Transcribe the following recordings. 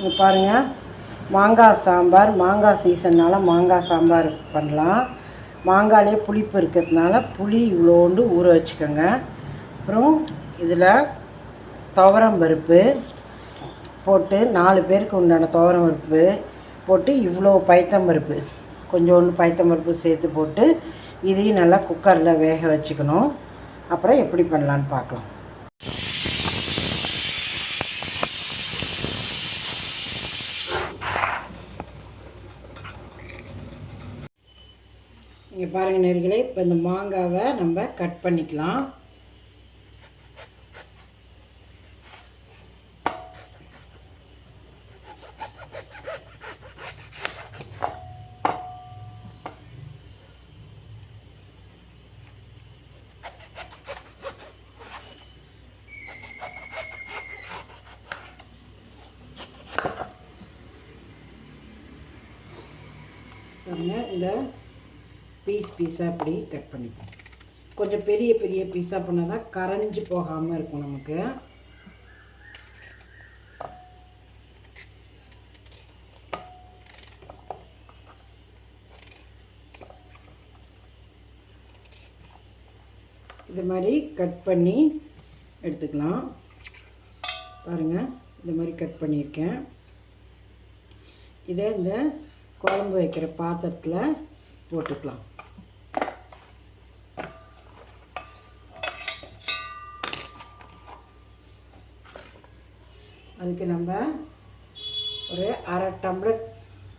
இங்கே பாருங்கள் மாங்காய் சாம்பார் மாங்காய் சீசன்னால் மாங்காய் சாம்பார் பண்ணலாம். மாங்காயிலே புளிப்பு இருக்கிறதுனால புளி இவ்வளோண்டு ஊற வச்சுக்கோங்க. அப்புறம் இதில் துவரம் பருப்பு போட்டு நாலு பேருக்கு உண்டான துவரம் பருப்பு போட்டு இவ்வளோ பைத்தம் பருப்பு. கொஞ்சோண்டு பைத்தம் பருப்பு சேர்த்து போட்டு இதையும் நல்லா குக்கரில் வேக வச்சுக்கணும். அப்புறம் எப்படி பண்ணலான்னு பார்க்கலாம். இங்கே பாருங்கள் நேர்களே இப்போ இந்த மாங்காவை நம்ம கட் பண்ணிக்கலாம். பாருங்க இந்த பீஸ் பீஸாக அப்படி கட் பண்ணிப்போம். கொஞ்சம் பெரிய பெரிய பீஸாக பண்ணால் தான் கரைஞ்சி போகாமல் இருக்கும் நமக்கு. இது மாதிரி கட் பண்ணி எடுத்துக்கலாம். பாருங்கள் இந்த மாதிரி கட் பண்ணியிருக்கேன். இதை இந்த குழம்பு வைக்கிற பாத்திரத்தில் போட்டுக்கலாம். அதுக்கு நம்ம ஒரு அரை டம்ளர்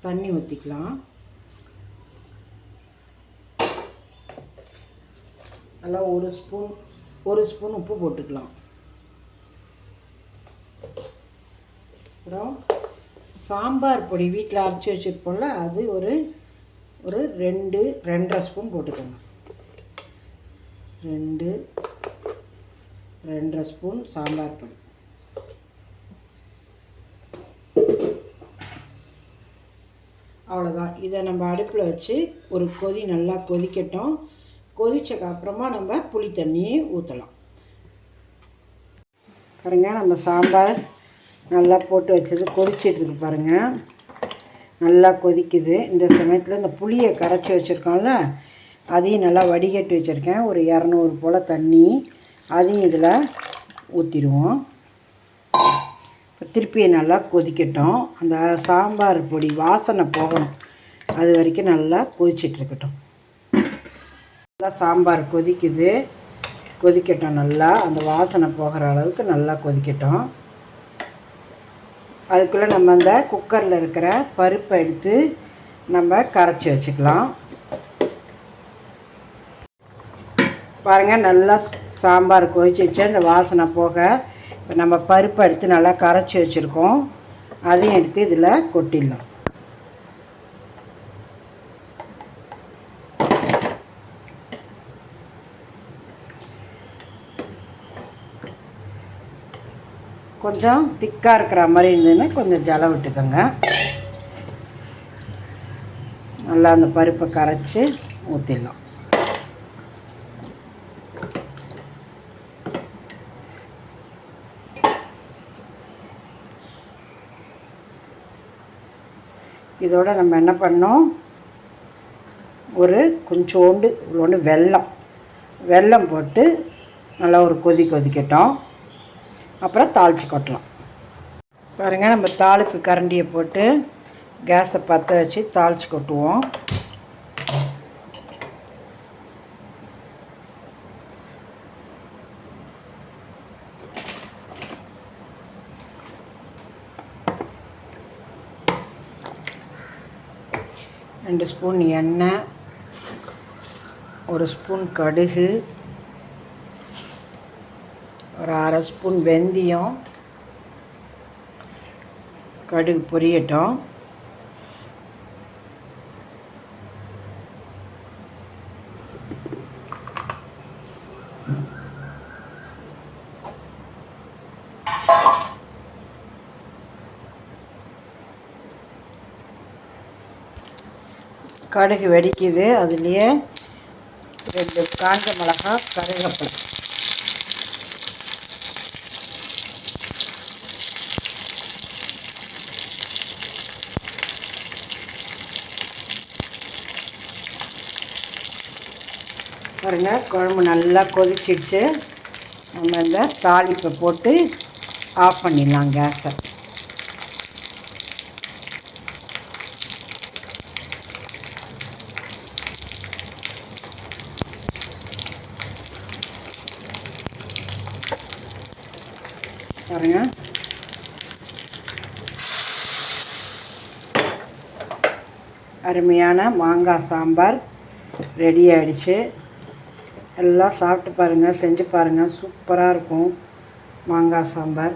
தண்ணி ஊற்றிக்கலாம் நல்லா ஒரு ஸ்பூன் ஒரு ஸ்பூன் உப்பு போட்டுக்கலாம். அப்புறம் சாம்பார் பொடி வீட்டில் அரைச்சி வச்சுருப்போம்ல அது ஒரு ஒரு ரெண்டு ரெண்டரை ஸ்பூன் போட்டுக்கோங்க. ரெண்டு ரெண்டரை ஸ்பூன் சாம்பார் பொடி. அவ்வளோதான் இதை நம்ம அடுப்பில் வச்சு ஒரு கொதி நல்லா கொதிக்கட்டும். கொதிச்சக்கு அப்புறமா நம்ம புளி தண்ணியை ஊற்றலாம் பாருங்க நம்ம சாம்பார் நல்லா போட்டு வச்சது கொதிச்சிட்ருக்கு பாருங்கள் நல்லா கொதிக்குது. இந்த சமயத்தில் இந்த புளியை கரைச்சி வச்சுருக்கோம்ல அதையும் நல்லா வடிகட்டி வச்சுருக்கேன். ஒரு இரநூறு போல் தண்ணி அதையும் இதில் ஊற்றிடுவோம் திருப்பி நல்லா கொதிக்கட்டும். அந்த சாம்பார் பொடி வாசனை போகணும். அது வரைக்கும் நல்லா கொதிச்சிட்ருக்கட்டும் நல்லா சாம்பார் கொதிக்குது. கொதிக்கட்டும் நல்லா. அந்த வாசனை போகிற அளவுக்கு நல்லா கொதிக்கட்டும். அதுக்குள்ளே நம்ம அந்த குக்கரில் இருக்கிற பருப்பை எடுத்து நம்ம கரைச்சி வச்சுக்கலாம். பாருங்கள் நல்லா சாம்பார் கொதிச்சு வச்சு அந்த வாசனை போக இப்போ நம்ம பருப்பை எடுத்து நல்லா கரைச்சி வச்சுருக்கோம். அதையும் எடுத்து இதில் கொட்டிடலாம். கொஞ்சம் திக்காக இருக்கிற மாதிரி இருந்ததுன்னா கொஞ்சம் ஜலம் விட்டுக்கோங்க. நல்லா அந்த பருப்பை கரைச்சி ஊற்றிடலாம். இதோட நம்ம என்ன பண்ணோம்? ஒரு கொஞ்சோண்டு இவ்வளோண்டு வெல்லம். வெல்லம் போட்டு நல்லா ஒரு கொதி கொதிக்கட்டும். அப்புறம் தாளித்து கொட்டலாம். பாருங்கள் நம்ம தாளிப்பு கரண்டியை போட்டு கேஸை பற்ற வச்சு தாளித்து கொட்டுவோம். ரெண்டு ஸ்பூன் எண்ணெய் ஒரு ஸ்பூன் கடுகு ஒரு அரை ஸ்பூன் வெந்தயம் கடுகு பொரியட்டும். கடுகு வெடிக்குது. அதுலேயே ரெண்டு காஞ்ச மிளகா கருகப்பல். பாருங்க குழம்பு நல்லா கொதிச்சிடுச்சு. நம்ம இந்த தாளிப்பை போட்டு ஆஃப் பண்ணிடலாம் கேஸை. பாருங்கள் அருமையான மாங்காய் சாம்பார் ரெடி ஆயிடுச்சு. எல்லாம் சாப்பிட்டு பாருங்கள் செஞ்சு பாருங்கள் சூப்பராக இருக்கும் மாங்காய் சாம்பார்.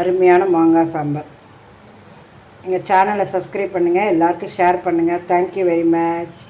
அருமையான மாங்காய் சாம்பார். எங்கள் சேனலை சப்ஸ்கிரைப் பண்ணுங்கள் எல்லாருக்கும் ஷேர் பண்ணுங்கள் தேங்க்யூ வெரி மச்